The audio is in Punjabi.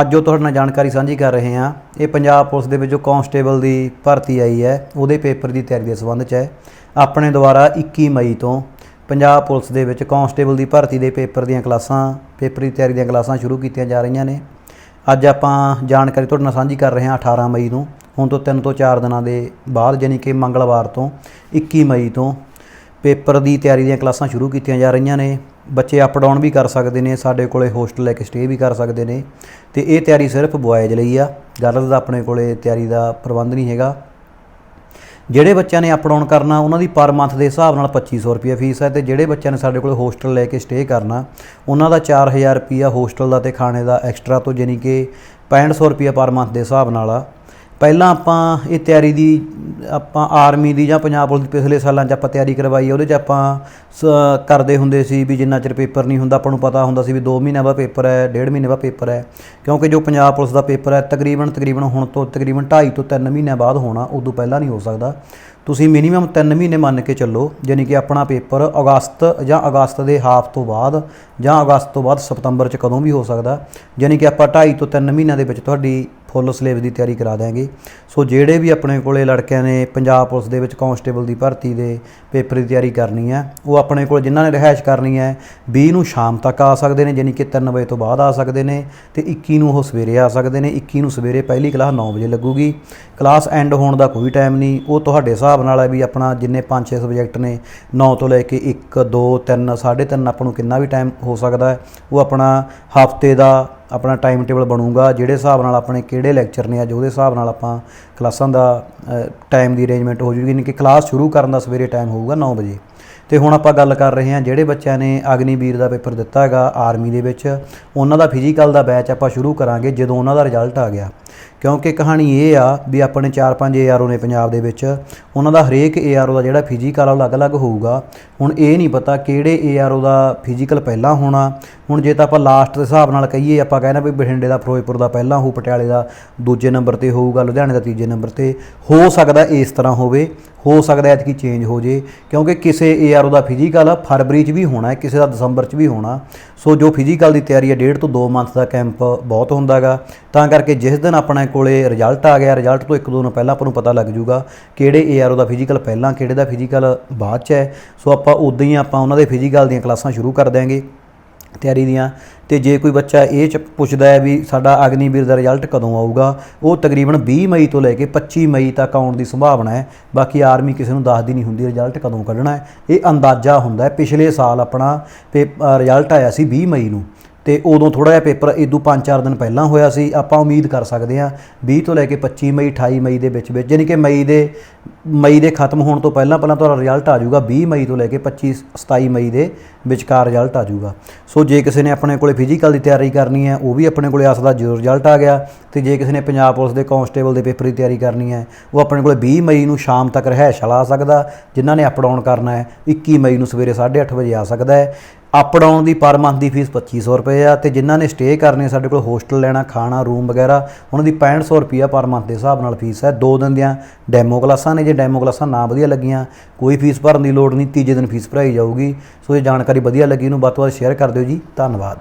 ਅੱਜ ਜੋ ਤੁਹਾਡੇ ਨਾਲ ਜਾਣਕਾਰੀ ਸਾਂਝੀ ਕਰ ਰਹੇ ਹਾਂ। ਇਹ ਪੰਜਾਬ ਪੁਲਿਸ ਦੇ ਵਿੱਚ ਜੋ ਕਾਂਸਟੇਬਲ ਦੀ ਭਰਤੀ ਆਈ ਹੈ, ਉਹਦੇ ਪੇਪਰ ਦੀ ਤਿਆਰੀ ਦੇ ਸੰਬੰਧ 'ਚ ਹੈ। ਆਪਣੇ ਦੁਆਰਾ 21 ਮਈ ਤੋਂ ਪੰਜਾਬ ਪੁਲਿਸ ਦੇ ਵਿੱਚ ਕਾਂਸਟੇਬਲ ਦੀ ਭਰਤੀ ਦੇ ਪੇਪਰ ਦੀਆਂ ਕਲਾਸਾਂ, ਪੇਪਰ ਦੀ ਤਿਆਰੀ ਦੀਆਂ ਕਲਾਸਾਂ ਸ਼ੁਰੂ ਕੀਤੀਆਂ ਜਾ ਰਹੀਆਂ ਨੇ। ਅੱਜ ਆਪਾਂ ਜਾਣਕਾਰੀ ਤੁਹਾਡੇ ਨਾਲ ਸਾਂਝੀ ਕਰ ਰਹੇ ਹਾਂ 18 ਮਈ ਨੂੰ। ਹੁਣ ਤੋਂ 3 ਤੋਂ 4 ਦਿਨਾਂ ਦੇ ਬਾਅਦ ਯਾਨੀ ਕਿ ਮੰਗਲਵਾਰ ਤੋਂ 21 ਮਈ ਤੋਂ ਪੇਪਰ ਦੀ ਤਿਆਰੀ ਦੀਆਂ ਕਲਾਸਾਂ ਸ਼ੁਰੂ ਕੀਤੀਆਂ ਜਾ ਰਹੀਆਂ ਨੇ। ਬੱਚੇ ਅਪ ਡਾਊਨ ਵੀ ਕਰ ਸਕਦੇ ਨੇ, ਸਾਡੇ ਕੋਲੇ ਹੋਸਟਲ ਲੈ ਕੇ ਸਟੇ ਵੀ ਕਰ ਸਕਦੇ ਨੇ। ਤੇ ਇਹ ਤਿਆਰੀ ਸਿਰਫ ਬੁਆਇਜ਼ ਲਈ ਆ ਗਰਲਸ ਦਾ ਆਪਣੇ ਕੋਲੇ ਤਿਆਰੀ ਦਾ ਪ੍ਰਬੰਧ ਨਹੀਂ ਹੈਗਾ। ਜਿਹੜੇ ਬੱਚਿਆਂ ਨੇ ਅਪ ਡਾਊਨ ਕਰਨਾ, ਉਹਨਾਂ ਦੀ ਪਰ ਮੰਥ ਦੇ ਹਿਸਾਬ ਨਾਲ 2500 ਰੁਪਏ ਫੀਸ ਹੈ ਤੇ ਜਿਹੜੇ ਬੱਚਿਆਂ ਨੇ ਸਾਡੇ ਕੋਲ ਹੋਸਟਲ ਲੈ ਕੇ ਸਟੇ ਕਰਨਾ, ਉਹਨਾਂ ਦਾ 4000 ਰੁਪਿਆ ਹੋਸਟਲ ਦਾ ਤੇ ਖਾਣੇ ਦਾ ਐਕਸਟਰਾ ਤੋਂ ਯਾਨੀ ਕਿ 6500 ਰੁਪਏ ਪਰ ਮੰਥ ਦੇ ਹਿਸਾਬ ਨਾਲ ਆ। ਪਹਿਲਾਂ ਆਪਾਂ ਇਹ ਤਿਆਰੀ ਦੀ, ਆਪਾਂ ਆਰਮੀ ਦੀ ਜਾਂ ਪੰਜਾਬ ਪੁਲਿਸ ਦੀ ਪਿਛਲੇ ਸਾਲਾਂ 'ਚ ਆਪਾਂ ਤਿਆਰੀ ਕਰਵਾਈ, ਉਹਦੇ 'ਚ ਆਪਾਂ ਸ- ਕਰਦੇ ਹੁੰਦੇ ਸੀ ਵੀ ਜਿੰਨਾ ਚਿਰ ਪੇਪਰ ਨਹੀਂ ਹੁੰਦਾ, ਆਪਾਂ ਨੂੰ ਪਤਾ ਹੁੰਦਾ ਸੀ ਵੀ 2 ਮਹੀਨਿਆਂ ਬਾਅਦ ਪੇਪਰ ਹੈ, ਡੇਢ ਮਹੀਨੇ ਬਾਅਦ ਪੇਪਰ ਹੈ, ਕਿਉਂਕਿ ਜੋ ਪੰਜਾਬ ਪੁਲਿਸ ਦਾ ਪੇਪਰ ਹੈ, ਤਕਰੀਬਨ ਤਕਰੀਬਨ ਹੁਣ ਤੋਂ ਤਕਰੀਬਨ 2.5 ਤੋਂ 3 ਮਹੀਨਿਆਂ ਬਾਅਦ ਹੋਣਾ, ਉਦੋਂ ਪਹਿਲਾਂ ਨਹੀਂ ਹੋ ਸਕਦਾ। ਤੁਸੀਂ ਮਿਨੀਮਮ 3 ਮਹੀਨੇ ਮੰਨ ਕੇ ਚੱਲੋ ਯਾਨੀ ਕਿ ਆਪਣਾ ਪੇਪਰ ਅਗਸਤ ਜਾਂ ਅਗਸਤ ਦੇ ਹਾਫ ਤੋਂ ਬਾਅਦ ਜਾਂ ਅਗਸਤ ਤੋਂ ਬਾਅਦ ਸਤੰਬਰ 'ਚ ਕਦੋਂ ਵੀ ਹੋ ਸਕਦਾ। ਯਾਨੀ ਕਿ ਆਪਾਂ 2.5 ਤੋਂ 3 ਮਹੀਨਿਆਂ ਦੇ ਵਿੱਚ ਤੁਹਾਡੀ ਫੁੱਲ ਸਿਲੇਬਸ ਦੀ ਤਿਆਰੀ ਕਰਾ ਦਿਆਂਗੇ। ਸੋ ਜਿਹੜੇ ਵੀ ਆਪਣੇ ਕੋਲੇ ਲੜਕਿਆਂ ਨੇ ਪੰਜਾਬ ਪੁਲਿਸ ਦੇ ਵਿੱਚ ਕਾਂਸਟੇਬਲ ਦੀ ਭਰਤੀ ਦੇ ਪੇਪਰ ਦੀ ਤਿਆਰੀ ਕਰਨੀ ਹੈ, ਉਹ ਆਪਣੇ ਕੋਲ ਜਿਨ੍ਹਾਂ ਨੇ ਰਿਹਾਇਸ਼ ਕਰਨੀ ਹੈ 20 ਨੂੰ ਸ਼ਾਮ ਤੱਕ ਆ ਸਕਦੇ ਨੇ ਯਾਨੀ ਕਿ 3 ਵਜੇ ਤੋਂ ਬਾਅਦ ਆ ਸਕਦੇ ਨੇ ਤੇ 21 ਨੂੰ ਉਹ ਸਵੇਰੇ ਆ ਸਕਦੇ ਨੇ। 21 ਨੂੰ ਸਵੇਰੇ ਪਹਿਲੀ ਕਲਾਸ 9 ਵਜੇ ਲੱਗੂਗੀ। ਕਲਾਸ ਐਂਡ ਹੋਣ ਦਾ ਕੋਈ ਟਾਈਮ ਨਹੀਂ। ਉਹ ਤੁਹਾਡੇ ਹਿਸਾਬ ਨਾਲ ਹੈ ਵੀ ਆਪਣਾ ਜਿੰਨੇ 5-6 ਸਬਜੈਕਟ ਨੇ 9 ਤੋਂ ਲੈ ਕੇ 1 2 3 3.5 ਆਪਾਂ ਨੂੰ ਕਿੰਨਾ ਵੀ ਟਾਈਮ ਹੋ ਸਕਦਾ ਹੈ, ਉਹ ਆਪਣਾ ਹਫ਼ਤੇ ਦਾ ਆਪਣਾ ਟਾਈਮ ਟੇਬਲ ਬਣੂਗਾ, ਜਿਹੜੇ ਹਿਸਾਬ ਨਾਲ ਆਪਣੇ ਕਿਹੜੇ ਲੈਕਚਰ ਨੇ ਅੱਜ ਉਹਦੇ ਹਿਸਾਬ ਨਾਲ ਆਪਾਂ ਕਲਾਸਾਂ ਦਾ ਟਾਈਮ ਦੀ ਅਰੇਂਜਮੈਂਟ ਹੋ ਜੂਗੀ, ਯਾਨੀ ਕਿ ਕਲਾਸ ਸ਼ੁਰੂ ਕਰਨ ਦਾ ਸਵੇਰੇ ਟਾਈਮ ਹੋਊਗਾ 9 ਵਜੇ। ਤੇ ਹੁਣ ਆਪਾਂ ਗੱਲ ਕਰ ਰਹੇ ਹਾਂ ਜਿਹੜੇ ਬੱਚਿਆਂ ਨੇ ਅਗਨੀਵੀਰ ਦਾ ਪੇਪਰ ਦਿੱਤਾ ਹੈਗਾ ਆਰਮੀ ਦੇ ਵਿੱਚ, ਉਹਨਾਂ ਦਾ ਫਿਜ਼ੀਕਲ ਦਾ ਬੈਚ ਆਪਾਂ ਸ਼ੁਰੂ ਕਰਾਂਗੇ ਜਦੋਂ ਉਹਨਾਂ ਦਾ ਰਿਜ਼ਲਟ ਆ ਗਿਆ। ਕਿਉਂਕਿ ਕਹਾਣੀ ਇਹ ਆ ਵੀ ਆਪਣੇ 4-5 ਏਆਰਓ ਨੇ ਪੰਜਾਬ ਦੇ ਵਿੱਚ, ਉਹਨਾਂ ਦਾ ਹਰੇਕ ਏਆਰਓ ਦਾ ਜਿਹੜਾ ਫਿਜ਼ੀਕਲ ਆ ਉਹ ਅਲੱਗ-ਅਲੱਗ ਹੋਊਗਾ। ਹੁਣ ਇਹ ਨਹੀਂ ਪਤਾ ਕਿਹੜੇ ਏਆਰਓ ਦਾ ਫਿਜ਼ੀਕਲ ਪਹਿਲਾਂ ਹੋਣਾ। ਹੁਣ ਜੇ ਤਾਂ ਆਪਾਂ ਲਾਸਟ ਦੇ ਹਿਸਾਬ ਨਾਲ ਕਹੀਏ, ਆਪਾਂ ਕਹਿੰਦੇ ਵੀ ਬਠਿੰਡੇ ਦਾ, ਫਿਰੋਜ਼ਪੁਰ ਦਾ ਪਹਿਲਾਂ ਹੋਊ, ਪਟਿਆਲੇ ਦਾ ਦੂਜੇ ਨੰਬਰ ਤੇ ਹੋਊਗਾ, ਲੁਧਿਆਣੇ ਦਾ ਤੀਜੇ ਨੰਬਰ ਤੇ। ਹੋ ਸਕਦਾ ਇਸ ਤਰ੍ਹਾਂ ਹੋਵੇ। ਹੋ ਸਕਦਾ ਐਤਕੀ ਚੇਂਜ ਹੋ ਜੇ, ਕਿਉਂਕਿ ਕਿਸੇ ਏਆਰਓ ਦਾ ਫਿਜ਼ੀਕਲ ਫਰਵਰੀ 'ਚ ਵੀ ਹੋਣਾ ਹੈ ਕਿਸੇ ਦਾ ਦਸੰਬਰ 'ਚ ਵੀ ਹੋਣਾ। ਸੋ ਜੋ ਫਿਜ਼ੀਕਲ ਦੀ ਤਿਆਰੀ ਹੈ, ਡੇਢ ਤੋਂ 2 ਮੰਥ ਦਾ ਕੈਂਪ ਬਹੁਤ ਹੁੰਦਾਗਾ ਤਾਂ ਕਰਕੇ ਜਿਸ ਦਿਨ ਆਪਣੇ ਕੋਲੇ ਰਿਜ਼ਲਟ ਆ ਗਿਆ ਰਿਜ਼ਲਟ ਤੋਂ ਇੱਕ ਦੋ ਦਿਨ ਪਹਿਲਾਂ ਆਪਾਂ ਨੂੰ ਪਤਾ ਲੱਗ ਜੂਗਾ ਕਿਹੜੇ ਏਆਰਓ ਦਾ ਫਿਜ਼ੀਕਲ ਪਹਿਲਾਂ, ਕਿਹੜੇ ਦਾ ਫਿਜ਼ੀਕਲ ਬਾਅਦ 'ਚ ਹੈ। ਸੋ ਆਪਾਂ ਉਦਾਂ ਹੀ ਆਪਾਂ ਉਹਨਾਂ ਦੇ ਫਿਜ਼ੀਕਲ ਦੀਆਂ ਕਲਾਸਾਂ ਸ਼ੁਰੂ ਕਰ ਦਿਆਂਗੇ। ਤਿਆਰੀ ਦੀਆਂ ਤੇ ਜੇ ਕੋਈ ਬੱਚਾ ਇਹ ਚ ਪੁੱਛਦਾ ਹੈ ਵੀ ਸਾਡਾ ਅਗਨੀਵੀਰ ਦਾ ਰਿਜ਼ਲਟ ਕਦੋਂ ਆਊਗਾ, ਉਹ ਤਕਰੀਬਨ 20 ਮਈ ਤੋਂ ਲੈ ਕੇ 25 ਮਈ ਤੱਕ ਆਉਣ ਦੀ ਸੰਭਾਵਨਾ ਹੈ। ਬਾਕੀ ਆਰਮੀ ਕਿਸੇ ਨੂੰ ਦੱਸਦੀ ਨਹੀਂ ਹੁੰਦੀ ਰਿਜ਼ਲਟ ਕਦੋਂ ਕੱਢਣਾ ਹੈ। ਇਹ ਅੰਦਾਜ਼ਾ ਹੁੰਦਾ ਹੈ, ਪਿਛਲੇ ਸਾਲ ਆਪਣਾ ਰਿਜ਼ਲਟ ਆਇਆ ਸੀ 20 ਮਈ ਨੂੰ। ਤੇ ਉਦੋਂ ਥੋੜਾ ਜਿਹਾ ਪੇਪਰ ਇਦੋਂ 5-4 ਦਿਨ ਪਹਿਲਾਂ ਹੋਇਆ ਸੀ, ਆਪਾਂ ਉਮੀਦ ਕਰ ਸਕਦੇ ਹਾਂ 20 ਤੋਂ ਲੈ ਕੇ 25 ਮਈ 28 ਮਈ ਦੇ ਵਿੱਚ ਵਿੱਚ ਯਾਨੀ ਕਿ ਮਈ ਦੇ ਮਈ ਦੇ ਖਤਮ ਹੋਣ ਤੋਂ ਪਹਿਲਾਂ ਪਹਿਲਾਂ ਤੁਹਾਡਾ ਰਿਜ਼ਲਟ ਆ ਜਾਊਗਾ 20 ਮਈ ਤੋਂ ਲੈ ਕੇ 25 27 ਮਈ ਦੇ ਵਿਚਕਾਰ ਰਿਜ਼ਲਟ ਆ ਜਾਊਗਾ। ਸੋ ਜੇ ਕਿਸੇ ਨੇ ਆਪਣੇ ਕੋਲੇ ਫਿਜ਼ੀਕਲ ਦੀ ਤਿਆਰੀ ਕਰਨੀ ਹੈ, ਉਹ ਵੀ ਆਪਣੇ ਕੋਲੇ ਆਸ ਦਾ ਜ਼ਰੂਰ ਰਿਜ਼ਲਟ ਆ ਗਿਆ। ਤੇ ਜੇ ਕਿਸੇ ਨੇ ਪੰਜਾਬ ਪੁਲਿਸ ਦੇ ਕਾਂਸਟੇਬਲ ਦੇ ਪੇਪਰ ਦੀ ਤਿਆਰੀ ਕਰਨੀ ਹੈ, ਉਹ ਆਪਣੇ ਕੋਲੇ 20 ਮਈ ਨੂੰ ਸ਼ਾਮ ਤੱਕ ਰਹਿائش ਲਾ ਸਕਦਾ, ਜਿਨ੍ਹਾਂ ਨੇ ਅਪਡਾਊਨ ਕਰਨਾ ਹੈ 21 ਮਈ ਨੂੰ ਸਵੇਰੇ 8:30 ਵਜੇ ਆ ਸਕਦਾ ਹੈ। ਅਪ ਡਾਊਨ ਦੀ ਪਰ ਮੰਥ ਦੀ ਫੀਸ 2500 ਰੁਪਏ ਆ ਤੇ ਜਿਨ੍ਹਾਂ ਨੇ ਸਟੇ ਕਰਨੇ ਸਾਡੇ ਕੋਲ ਹੋਸਟਲ ਲੈਣਾ, ਖਾਣਾ ਰੂਮ ਵਗੈਰਾ, ਉਹਨਾਂ ਦੀ 6500 ਰੁਪਿਆ ਪਰ ਮੰਥ ਦੇ ਹਿਸਾਬ ਨਾਲ ਫੀਸ ਹੈ ਦੋ ਦਿਨ ਦੀਆਂ ਡੈਮੋ ਕਲਾਸਾਂ ਨੇ, ਜੇ ਡੈਮੋ ਕਲਾਸਾਂ ਨਾ ਵਧੀਆ ਲੱਗੀਆਂ, ਕੋਈ ਫੀਸ ਭਰਨ ਦੀ ਲੋੜ ਨਹੀਂ, ਤੀਜੇ ਦਿਨ ਫੀਸ ਭਰਾਈ ਜਾਊਗੀ। ਸੋ ਇਹ ਜਾਣਕਾਰੀ ਵਧੀਆ ਲੱਗੀ, ਇਹਨੂੰ ਵੱਧ ਤੋਂ ਵੱਧ ਸ਼ੇਅਰ ਕਰ ਦਿਓ ਜੀ। ਧੰਨਵਾਦ।